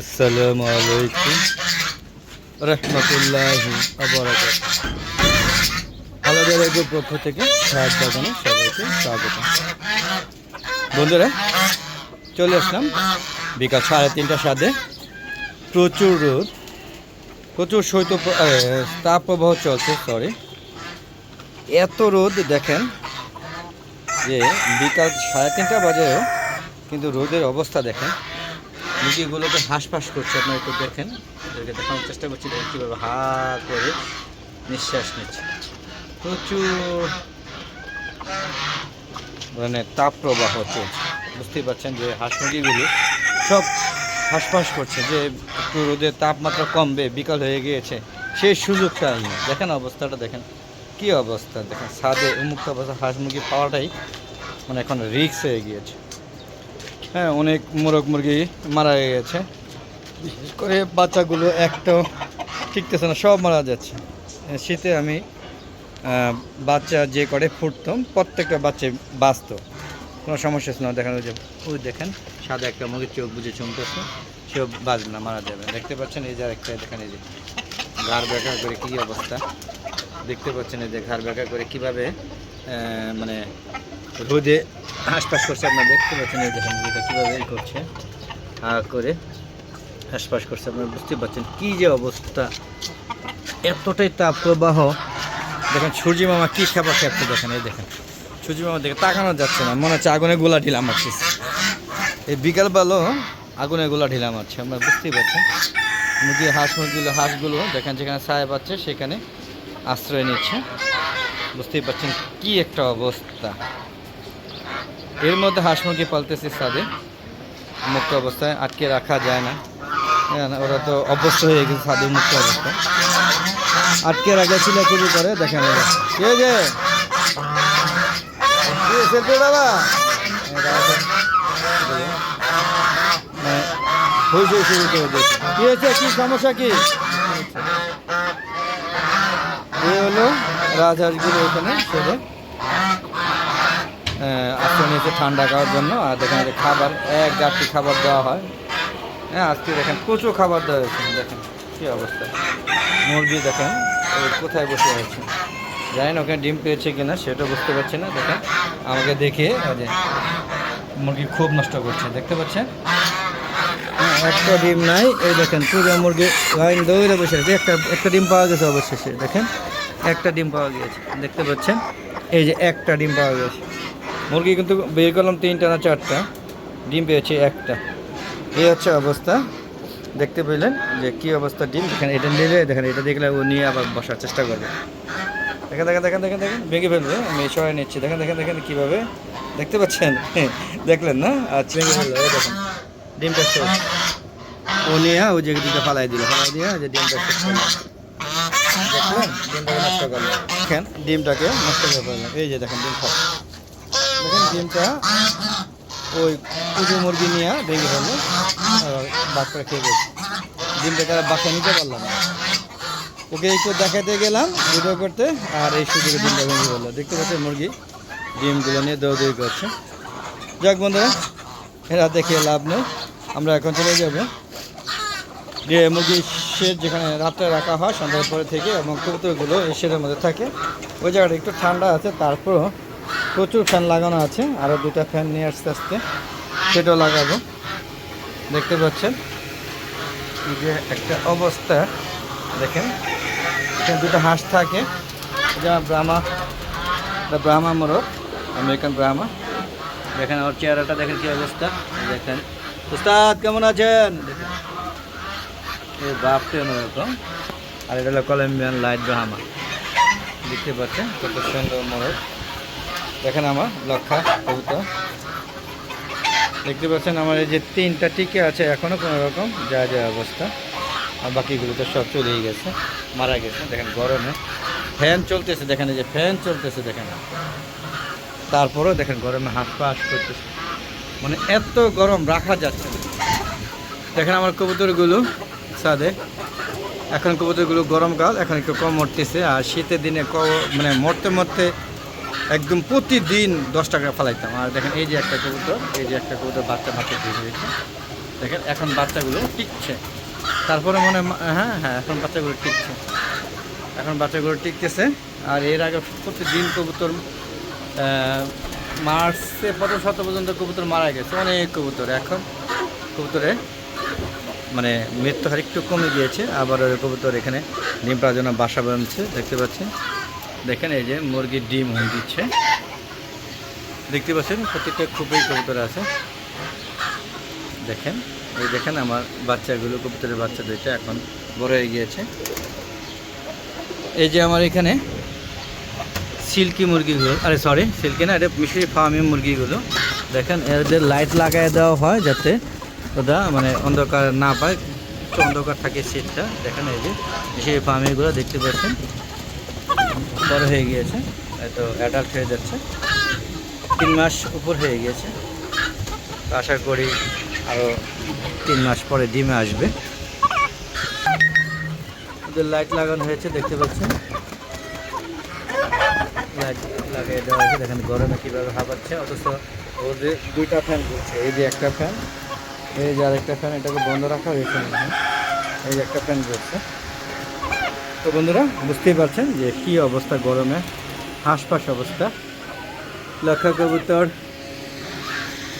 আসসালামু আলাইকুম রহমতুল্লাহি আবরাকাত আলাদা রেডিওর পক্ষ থেকে সাহায্য বাগানে সবাইকে স্বাগত। বন্ধুরা, চলে আসলাম বিকাল সাড়ে তিনটার সাথে। প্রচুর রোদ, প্রচুর শৈত তাপ প্রবাহ চলছে সরি এত রোদ দেখেন যে বিকাল সাড়ে তিনটা বাজেও কিন্তু রোদের অবস্থা দেখেন। মুরগিগুলোকে হাঁসফাঁস করছে। আপনারা একটু দেখেন। এদেরকে দেখানোর চেষ্টা করছি, দেখেন কীভাবে হা করে নিঃশ্বাস নিচ্ছে। প্রচুর মানে তাপ প্রবাহ চলছে। বুঝতেই পারছেন যে হাঁস মুরগিগুলো সব হাঁসফাঁস করছে যে একটু রোদের তাপমাত্রা কমবে, বিকাল হয়ে গিয়েছে সেই সুযোগটা নেই। দেখেন অবস্থাটা, দেখেন কি অবস্থা। দেখেন ছাদে উন্মুক্ত অবস্থা হাঁস মুরগি পাওয়াটাই মানে এখন রিক্স হয়ে গিয়েছে। হ্যাঁ অনেক মোরগ মুরগি মারা গেছে। বিশেষ করে বাচ্চাগুলো একটাও ঠিকতেছে না, সব মারা যাচ্ছে। শীতে আমি বাচ্চা যে করে ফুটতাম, প্রত্যেকটা বাচ্চা বাঁচত। কোনো সমস্যা ছিল না, দেখেন যে, ওই দেখেন, সাদা একটা মুরগির চোখ বুঝে চমকেছে সেও বাজবে না, মারা যাবে দেখতে পাচ্ছেন এই যে একটা দেখেন এই যে, ঘাড় বেঁকা করে কী অবস্থা। দেখতে পাচ্ছেন এই যে ঘাড় বেঁকা করে কীভাবে মানে রোদে হাঁসপাস করছে, আপনারা দেখতে পাচ্ছেন এই দেখেন মুরগিটা কীভাবে এই করছে, হা করে হাঁসপাস করছে, আপনারা বুঝতে পারছেন কী যে অবস্থা। এতটাই তাপ প্রবাহ দেখেন, সূর্য মামা কী খাবার খাচ্ছে দেখেন, এই দেখেন। সূর্য মামা দেখে তাকানো যাচ্ছে না, মনে হচ্ছে আগুনে গোলা ঢিলা মারছে এই বিকালবেলো আগুনে গোলা ঢিলা মারছে আমরা বুঝতেই পারছেন। মুরগি, হাঁস মুরগিগুলো, হাঁসগুলো দেখেন যেখানে ছায়া পাচ্ছে, সেখানে আশ্রয় নিচ্ছে। বুঝতেই পারছেন কী একটা অবস্থা। এর মধ্যে হাঁস মুরগি পালতেছি সাদে মুক্ত অবস্থায় আটকে রাখা যায় না। হ্যাঁ, ওরা তো অভ্যস্ত হয়ে গেছে সাদে মুক্ত অবস্থায়। আটকে রাখলে চিলাচুলি করে দেখেন এরা। কে যে কি সেলফি বাবা? হয়েছে শুরু করে দিয়েছে কি হয়েছে? কি সমস্যা কি? হলো রাজহাঁসগুলো এখানে সেরে আজকে নিয়েছে ঠান্ডা খাওয়ার জন্য। আর দেখেন যে খাবার এক গাঠি খাবার দেওয়া হয়। হ্যাঁ আজকে দেখেন প্রচুর খাবার দেওয়া হয়েছে। দেখেন কী অবস্থা। মুরগি দেখেন কোথায় বসে আছে। জানি না ওখানে ডিম পেয়েছে কিনা সেটা বুঝতে পারছি না। দেখেন আমাকে দেখে যে মুরগি খুব নষ্ট করছে দেখতে পাচ্ছেন? হ্যাঁ, একটা ডিম নাই। এই দেখেন পুরো মুরগি লাইন দৌড়ে বসে আছে। একটা একটা ডিম পাওয়া গেছে অবশেষে। দেখেন একটা ডিম পাওয়া গিয়েছে। দেখতে পাচ্ছেন? এই যে একটা ডিম পাওয়া গেছে মুরগি কিন্তু বের করলাম তিনটা না চারটা। ডিম পেয়েছে একটা। এই হচ্ছে অবস্থা। দেখতে পেলেন যে কি অবস্থা ডিম। দেখেন, এটা নিলে দেখেন, এটা দেখলে ও নিয়ে আবার বসার চেষ্টা করবে। দেখেন দেখেন দেখেন দেখেন দেখেন, ভেঙে ফেলবে। আমি সরাই নিচ্ছি। দেখেন দেখেন দেখেন কীভাবে। দেখতে পাচ্ছেন? দেখলেন না? আচ্ছা ভেঙে এই দেখেন, ডিমটা শেষ। ও নিয়ে, ওই যে দিকে ফালাই দিল। ফালাই দিয়ে যে ডিমটা শেষ দেখলেন? ডিমটাকে নষ্ট করল। দেখেন, ডিমটাকে নষ্ট করে ফেললাম এই যে দেখেন, ডিম খাওয়া দেখেন ডিমটা। ওই পুজো মুরগি নিয়ে ভেঙে ফেলল বাচ্চারা খেয়ে গেছে। ডিমটা তারা বাচ্চা নিতে পারলাম না। ওকে একটু দেখাতে গেলাম ভিডিও করতে, আর এই সুযোগে ডিমটা ভেঙে ফেলল। দেখতে পাচ্ছেন মুরগি, ডিমগুলো নিয়ে দৌড়দৌড়ি করছে। যাক বন্ধুরা, এরা দেখে লাভ নেই। আমরা এখন চলে যাব যে মুরগি শেড যেখানে রাত্রে রাখা হয়, সন্ধ্যার পরে থেকে, এবং কবুতরগুলো এই শেডের মধ্যে থাকে। ওই জায়গাটা একটু ঠান্ডা আছে, তারপরও প্রচুর ফ্যান লাগানো আছে। আরও দুটা ফ্যান নিয়ে আসতে আসতে সেটাও লাগাবো। দেখতে পাচ্ছেন? যে একটা অবস্থা। দেখেন? এখানে দুটো হাঁস থাকে। যা ব্রাহ্মা ব্রাহ্মা মোরগ আমেরিকান ব্রাহ্মা। দেখেন আমার চেহারাটা, দেখেন কি অবস্থা। দেখেন। উস্তাদ, কেমন আছেন? দেখেন। অন্যরকম। আর এটা হলো কলম্বিয়ান লাইট ব্রাহ্মা। দেখতে পাচ্ছেন? কত সুন্দর মোরগ দেখেন আমার লক্ষা কবুতর। দেখতে পাচ্ছেন আমার এই যে তিনটা টিকে আছে এখনও কোনো রকম, যা যা অবস্থা। আর বাকিগুলো তো সব চলেই গেছে, মারা গেছে, দেখেন গরমে। ফ্যান চলতেছে, দেখেন এই যে ফ্যান চলতেছে, দেখেন। তারপরেও দেখেন গরমে হাত পাস করতেছে মানে এত গরম রাখা যাচ্ছে দেখেন আমার কবুতরগুলো সাদে এখন কবুতরগুলো গরমকাল, এখন একটু কম মরতেছে। আর শীতের দিনে ক মানে মরতে মরতে একদম প্রতিদিন দশ টাকা ফালাইতাম। আর দেখেন, এই যে একটা কবুতর, এই যে একটা কবুতর বাচ্চা বাচ্চা দিয়ে দিয়েছে। দেখেন, এখন বাচ্চাগুলো টিকছে। তারপরে মনে হয় হ্যাঁ এখন বাচ্চাগুলো টিকছে। এখন বাচ্চাগুলো টিকতেছে। আর এর আগে প্রতিদিন কবুতর মার্চে প্রথম শত পর্যন্ত কবুতর মারা গেছে। অনেক কবুতর এখন। কবুতরে মানে মৃত্যু হার একটু কমে গিয়েছে। আবার কবুতর এখানে ডিম জন্য বাসা বাঁধছে, দেখতে পাচ্ছেন। দেখেন এই যে মুরগির ডিম হয়ে দিচ্ছে। দেখতে পাচ্ছেন, প্রত্যেকটা খুবই কবুতর আছে। দেখেন, এই দেখেন আমার বাচ্চাগুলো, কবুতরের বাচ্চা দুইটা এখন বড় হয়ে গিয়েছে। এই যে আমার এখানে সিল্কি মুরগিগুলো, আরে সরি সিল্কি না, এটা মিশরি ফার্মি মুরগিগুলো। দেখেন, এদের লাইট লাগাই দেওয়া হয় যাতে ওটা মানে অন্ধকার না পায় অন্ধকার থাকে সিটটা দেখেন এই যে মিশরি ফার্মিগুলো দেখতে পাচ্ছেন। বড় হয়ে গিয়েছে তো অ্যাডাল্ট হয়ে যাচ্ছে। তিন মাস উপর হয়ে গিয়েছে। আশা করি আরও তিন মাস পরে ডিমে আসবে। ওদের লাইট লাগানো হয়েছে, দেখতে পাচ্ছেন? লাইট লাগিয়ে দেওয়া হয়েছে। দেখেন গরমে কীভাবে হাঁপাচ্ছে, অথচ ওদের দুইটা ফ্যান ঘুরছে। এই যে একটা ফ্যান এই যে আরেকটা ফ্যান এটাকে বন্ধ রাখা হয়েছে। এই যে একটা ফ্যান ঘুরছে। তো বন্ধুরা, বুঝতেই পারছেন যে কী অবস্থা গরমে, হাঁসফাঁস অবস্থা। লক্ষ্য কবুতর,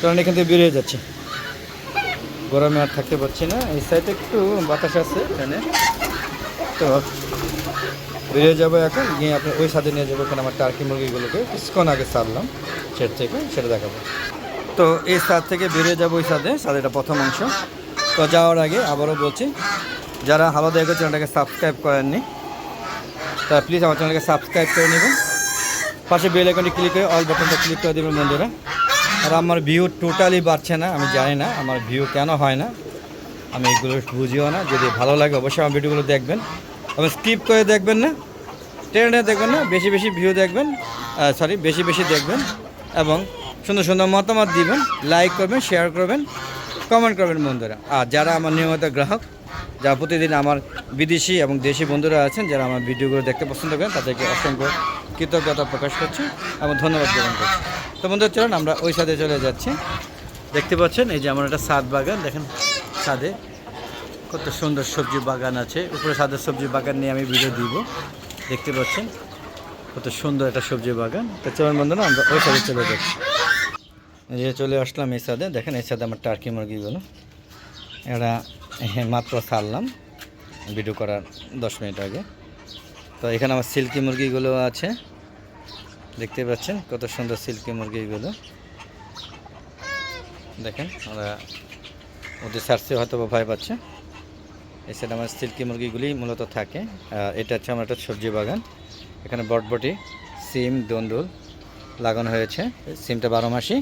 কারণ এখান থেকে বেরিয়ে যাচ্ছে। গরমে আর থাকতে পারছি না। এই সাইডে একটু বাতাস আছে এখানে। তো বেরিয়ে যাব এখন, গিয়ে আপনি ওই সাথে নিয়ে যাব এখানে আমার টার্কি মুরগিগুলোকে। কিছুক্ষণ আগে সারলাম সেট থেকে সেটা দেখাবো। তো এই সাদ থেকে বেরিয়ে যাব ওই সাদ এটা প্রথম অংশ। তো যাওয়ার আগে আবারও বলছি যারা হালো দেখো চ্যানেলটাকে সাবস্ক্রাইব করেননি তা প্লিজ আমার চ্যানেলকে সাবস্ক্রাইব করে নেবেন। পাশে বেল আইকনটি ক্লিক করে অল বাটনটা ক্লিক করে দেবেন বন্ধুরা। আর আমার ভিউ টোটালি বাড়ছে না, আমি জানি না আমার ভিউ কেন হয় না। আমি এগুলো বুঝিও না, যদি ভালো লাগে অবশ্যই আমার ভিডিওগুলো দেখবেন। এবং স্কিপ করে দেখবেন না ট্রেনে দেখবেন না, বেশি বেশি ভিউ দেখবেন সরি বেশি বেশি দেখবেন এবং সুন্দর সুন্দর মতামত দিবেন লাইক করবেন শেয়ার করবেন কমেন্ট করবেন বন্ধুরা। আর যারা আমার নিয়মিত গ্রাহক যারা প্রতিদিন আমার বিদেশি এবং দেশি বন্ধুরা আছেন, যারা আমার ভিডিওগুলো দেখতে পছন্দ করেন, তাদেরকে অসংখ্য কৃতজ্ঞতা প্রকাশ করছি এবং ধন্যবাদ জ্ঞাপন করছি। তো বন্ধুরা চলুন আমরা ওই সাথে চলে যাচ্ছি। দেখতে পাচ্ছেন, এই যে আমার একটা সাদ বাগান, দেখেন সাদে কত সুন্দর সবজি বাগান আছে। উপরে সাদের সবজি বাগান নিয়ে আমি ভিডিও দিব। দেখতে পাচ্ছেন, কত সুন্দর একটা সবজি বাগান। তো চলুন বন্ধুরা, আমরা ওই সাইডে চলে যাচ্ছি। যে চলে আসলাম এই সাদে। দেখেন এই সাথে আমার টার্কি মুরগিগুলো। এরা মাত্র ছাড়লাম। ভিডিও করার দশ মিনিট আগে। তো এখানে আমার সিল্কি মুরগিগুলো আছে। দেখতে পাচ্ছেন কত সুন্দর সিল্কি মুরগিগুলো। দেখেন, ওরা ওদের সার্চে হয়তো ভয় পাচ্ছে। এছাড়া আমার সিল্কি মুরগিগুলি মূলত থাকে। এটা হচ্ছে আমার একটা সবজি বাগান। এখানে বটবটি, সিম, দন্দুল লাগানো হয়েছে। সিমটা বারো মাসি।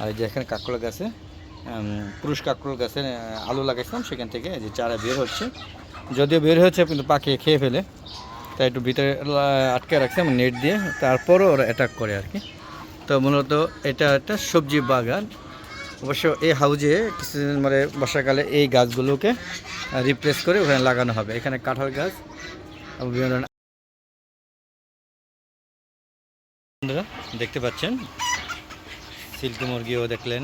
আর এই যে এখানে কাঁকড় গাছে পুরুষ কাঁকড় গাছে আলু লাগাইছিলাম সেখান থেকে যে চারা বের হচ্ছে। যদিও বের হচ্ছে কিন্তু পাখিয়ে খেয়ে ফেলে। তাই একটু ভিতরে আটকে রাখছে আমি নেট দিয়ে। তারপরও ওরা অ্যাটাক করে আর কি। তো মূলত এটা একটা সবজি বাগান। অবশ্য এই হাউজে কিছুদিন মানে বর্ষাকালে এই গাছগুলোকে রিপ্লেস করে ওখানে লাগানো হবে। এখানে কাঁঠাল গাছ বিভিন্ন দেখতে পাচ্ছেন? সিল্কি মুরগিও দেখলেন।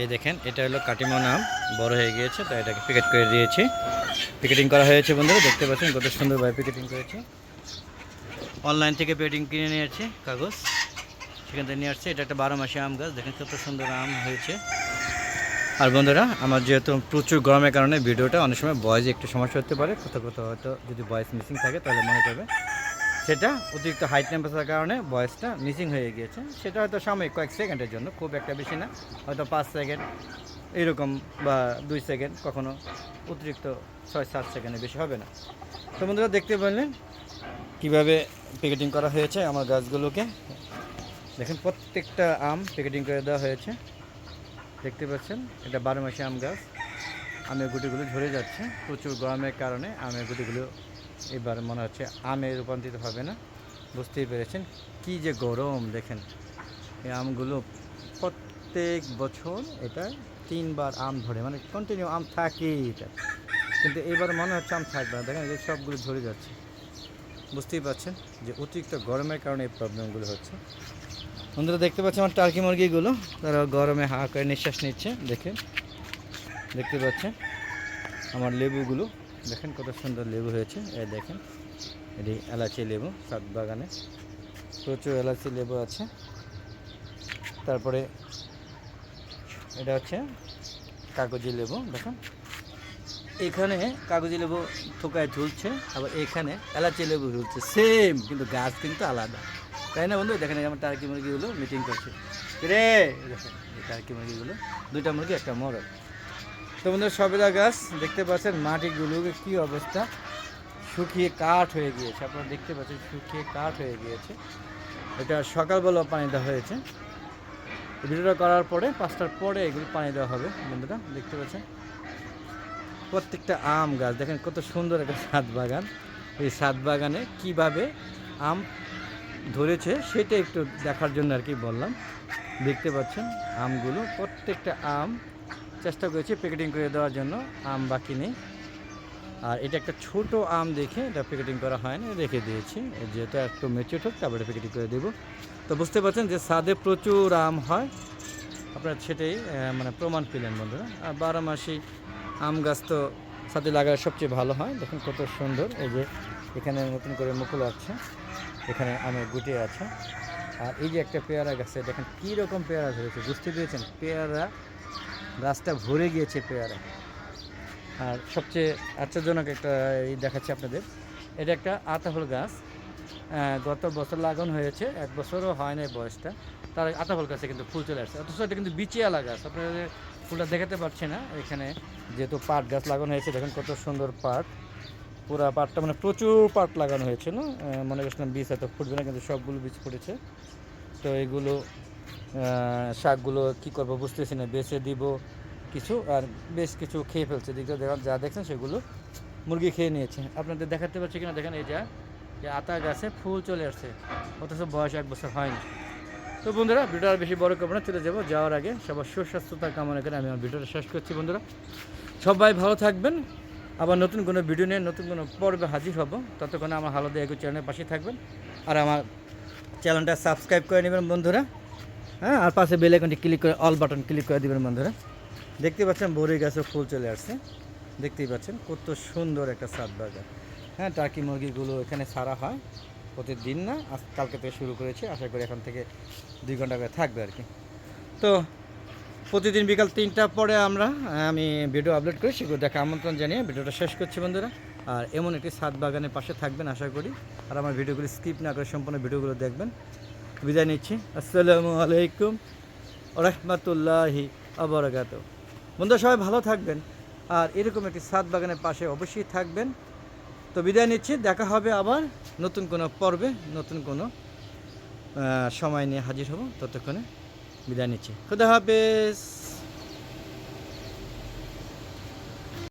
এই দেখেন, এটা হলো কাটিমা নাম, বড় হয়ে গিয়েছে, তাই এটাকে প্যাকেট করে দিয়েছি। প্যাকেটিং করা হয়েছে বন্ধুরা, দেখতে পাচ্ছেন কত সুন্দরভাবে প্যাকেটিং করেছে। অনলাইন থেকে প্যাকেটিং কিনে নিয়েছে, কাগজ। সেখান থেকে নিয়ে আসছে, এটা একটা বারো মাসে আম গাছ, দেখেন কত সুন্দর আম হয়েছে। আর বন্ধুরা, আমার যেহেতু প্রচুর গরমের কারণে ভিডিওটা অনেক সময় বয়েজে একটু সমস্যা হতে পারে, কোথাও কোথাও হয়তো যদি ভয়েস মিসিং থাকে, তাহলে মনে করবে সেটা অতিরিক্ত হাই টেম্পারেচারের কারণে ভয়েসটা মিসিং হয়ে গিয়েছে। সেটা হয়তো সাময়িক কয়েক সেকেন্ডের জন্য, খুব একটা বেশি না। হয়তো পাঁচ সেকেন্ড এরকম বা দুই সেকেন্ড কখনো অতিরিক্ত ছয়, সাত সেকেন্ডে বেশি হবে না। তো বন্ধুরা, দেখতে পারলেন কীভাবে প্যাকেটিং করা হয়েছে আমার গাছগুলোকে। দেখেন, প্রত্যেকটা আম প্যাকেটিং করে দেওয়া হয়েছে। দেখতে পাচ্ছেন, এটা বারো মাসে আম গাছ। আমের গুটিগুলো ঝরে যাচ্ছে। প্রচুর গরমের কারণে আমের গুটিগুলো এবার মনে হচ্ছে আমে রূপান্তরিত হবে না। বুঝতেই পেরেছেন কি যে গরম, দেখেন। এই আমগুলো প্রত্যেক বছর এটা তিনবার আম ধরে মানে কন্টিনিউ আম থাকেই এটা। কিন্তু এবার মনে হচ্ছে আম থাকবে না। দেখেন এই সবগুলো ঝরে যাচ্ছে। বুঝতেই পারছেন যে অতিরিক্ত গরমের কারণে এই প্রবলেমগুলো হচ্ছে। বন্ধুরা, দেখতে পাচ্ছেন আমার টার্কি মুরগিগুলো। তারা গরমে হা করে নিঃশ্বাস নিচ্ছে দেখে দেখতে পাচ্ছেন আমার লেবুগুলো। দেখেন কত সুন্দর লেবু হয়েছে। এই দেখেন, এটি এলাচি লেবু, সাত বাগানে। প্রচুর এলাচি লেবু আছে। তারপরে এটা হচ্ছে কাগজি লেবু, দেখেন। এখানে কাগজি লেবু থোকায় ঝুলছে, আবার এখানে এলাচি লেবু ঝুলছে। সেম কিন্তু গাছ কিন্তু আলাদা। তাই না বন্ধু? দেখেন আমার টার্কি মুরগিগুলো মিটিং করছে। রে দেখেন টার্কি মুরগিগুলো, দুইটা মুরগি, একটা মরদ। তো বন্ধু সবেদা গাছ, দেখতে পাচ্ছেন মাটিগুলো কি অবস্থা? শুকিয়ে কাঠ হয়ে গিয়েছে, আপনারা দেখতে পাচ্ছেন শুকিয়ে কাঠ হয়ে গিয়েছে। এটা সকালবেলা পানি দেওয়া হয়েছে। ভিডিওটা করার পরে, পাঁচটার পরে এগুলো পানি দেওয়া হবে, বন্ধুরা, দেখতে পাচ্ছেন? প্রত্যেকটা আম গাছ, দেখেন কত সুন্দর একটা সাত বাগান। এই সাত বাগানে কীভাবে আম ধরেছে, সেটা একটু দেখার জন্য আর কি বললাম। দেখতে পাচ্ছেন আমগুলো, প্রত্যেকটা আম চেষ্টা করেছি প্যাকেটিং করে দেওয়ার জন্য, আম বাকি নেই। আর এটা একটা ছোট আম দেখে এটা প্যাকেটিং করা হয়নি, রেখে দিয়েছি। যেহেতু একটু মেচুর হোক, তারপরে প্যাকেটিং করে দেবো। তো বুঝতে পারছেন যে সাদে প্রচুর আম হয়। আপনারা সেটাই মানে প্রমাণ পেলেন বন্ধুরা। আর বারো মাসি আম গাছ তো সাথে লাগালে সবচেয়ে ভালো হয়। দেখুন কত সুন্দর, এই যে এখানে নতুন করে মুকুল আছে এখানে আমের গুটি আছে। আর এই যে একটা পেয়ারা গাছে, দেখেন কী রকম পেয়ারা ধরেছে, বুঝতে পেরেছেন? পেয়ারা গাছটা ভরে গিয়েছে পেয়ারা। আর সবচেয়ে আশ্চর্যজনক একটা এই দেখাচ্ছি আপনাদের। এটা একটা আতাফল গাছ। গত বছর লাগানো হয়েছে, এক বছরও হয় না বয়সটা। তার আতাফল গাছে কিন্তু ফুল চলে আসছে। অথচ এটা কিন্তু বিচিয়ালা গাছ। আপনাদের ফুলটা দেখাতে পারছি না, এখানে যেহেতু পাট গাছ লাগানো হয়েছে, দেখেন কত সুন্দর পাট। পুরা পাটটা মানে প্রচুর পাট লাগানো হয়েছে না মনে করছিলাম বীজ এত ফুটবে না, কিন্তু সবগুলো বীজ ফুটেছে। তো এগুলো শাকগুলো কি করব বুঝতেছি না, বেছে দিব কিছু আর বেশ কিছু খেয়ে ফেলছে। দিকে যা দেখছেন সেগুলো মুরগি খেয়ে নিয়েছে। আপনাদের দেখাতে পারছি কিনা? দেখেন এই যা, যে আতা গাছে ফুল চলে আসছে, অথচ বয়স এক বছর হয়নি। তো বন্ধুরা ভিডিও আর বেশি বড় করব না, চলে যাব যাওয়ার আগে। সবার সুস্বাস্থ্যতা কামনা করে আমি আমার ভিডিওটা শেষ করছি বন্ধুরা। সবাই ভালো থাকবেন। আবার নতুন কোনো ভিডিও নিয়ে নতুন কোনো পর্বে হাজির হব। ততক্ষণে আমার হালদা এগো চ্যানেলের পাশে থাকবেন। আর আমার চ্যানেলটা সাবস্ক্রাইব করে নেবেন বন্ধুরা। হ্যাঁ আর পাশে বেল আইকনটি ক্লিক করে অল বাটন ক্লিক করে দিবেন বন্ধুরা। দেখতে পাচ্ছেন বড়ি গাছে, ফুল চলে আসছে। দেখতেই পাচ্ছেন কত সুন্দর একটা সাত বাগান। হ্যাঁ টার্কি মুরগিগুলো এখানে ছাড়া হয়, প্রতিদিন না, আজ কালকে থেকে শুরু করেছি, আশা করি এখন থেকে দুই ঘণ্টা করে থাকবে আর কি। তো, প্রতিদিন বিকাল তিনটার পরে আমরা, আমি ভিডিও আপলোড করি, সেগুলো দেখা আমন্ত্রণ জানিয়ে ভিডিওটা শেষ করছি বন্ধুরা। আর এমন একটি সাত বাগানের পাশে থাকবেন, আশা করি। আর আমার ভিডিওগুলি স্কিপ না করে সম্পূর্ণ ভিডিওগুলো দেখবেন। বিদায় নিচ্ছি। আসসালামু আলাইকুম রহমতুল্লাহি আবরাকাত বন্ধু সবাই ভালো থাকবেন। আর এরকম একটি সাত বাগানের পাশে অবশ্যই থাকবেন। তো বিদায় নিচ্ছি। দেখা হবে আবার নতুন কোনো পর্বে, নতুন কোনো সময় নিয়ে হাজির হব। ততক্ষণে বিদায় নিচ্ছি। খুদা হাফেজ।